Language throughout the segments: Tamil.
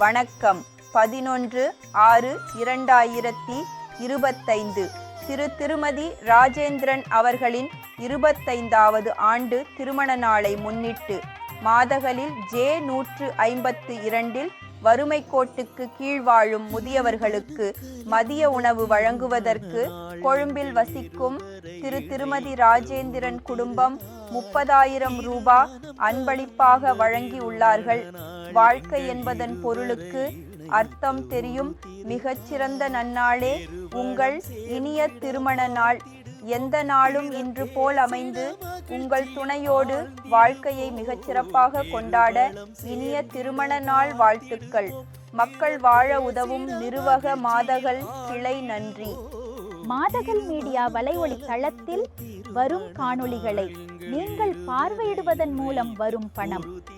வணக்கம். பதினொன்று ஆறு இரண்டாயிரத்தி இருபத்தைந்து. திரு திருமதி ராஜேந்திரன் அவர்களின் இருபத்தைந்தாவது ஆண்டு திருமண நாளை முன்னிட்டு மாதகளில் ஜே நூற்று ஐம்பத்து இரண்டில் வறுமை கோட்டுக்கு கீழ் வாழும் முதியவர்களுக்கு மதிய உணவு வழங்குவதற்கு கொழும்பில் வசிக்கும் திரு திருமதி ராஜேந்திரன் குடும்பம் முப்பதாயிரம் ரூபா அன்பளிப்பாக வழங்கியுள்ளார்கள். வாழ்க்கை என்பதன் பொருளுக்கு அர்த்தம் தெரியும். மிகச்சிறந்த நன்னாளே உங்கள் இனிய திருமண நாள். எந்த நாளும் இன்று போல் அமைந்து உங்கள் துணையோடு வாழ்க்கையை மிகச்சிறப்பாக கொண்டாட இனிய திருமண நாள் வாழ்த்துக்கள். மக்கள் வாழ உதவும் நிறுவக மாதகள் கிளை நன்றி. மாதகள் மீடியா வலைவழி தளத்தில் வரும் காணொளிகளை நீங்கள் பார்வையிடுவதன் மூலம் வரும் பணம்.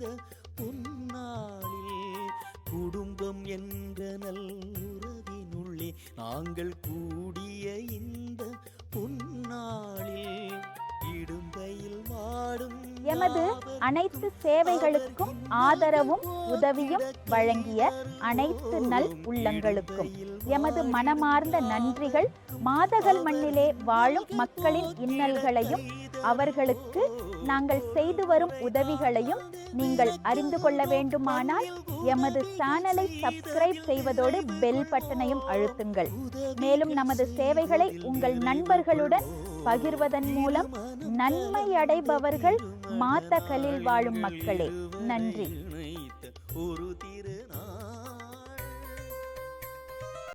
இந்த பொன்னாளில் குடும்பம் என்ற நல்லுறவினுள்ளே நாங்கள் கூடிய இந்த எமது அனைத்து சேவைகளுக்கும் ஆதரவும் உதவியும் வழங்கிய அனைத்து நல் உள்ளங்களுக்கும். எமது மனமார்ந்த நன்றிகள் மாதகல் மண்ணிலே வாழும் மக்களின் இன்னல்களையும் அவர்களுக்கு நாங்கள் செய்து வரும் உதவிகளையும் நீங்கள் அறிந்து கொள்ள வேண்டுமானால் எமது சேனலை சப்ஸ்கிரைப் செய்வதோடு பெல் பட்டனையும் அழுத்துங்கள். மேலும் நமது சேவைகளை உங்கள் நண்பர்களுடன் பகிர்வதன் மூலம் நன்மை அடைபவர்கள் மாத்தகலில் வாழும் மக்களே. நன்றி.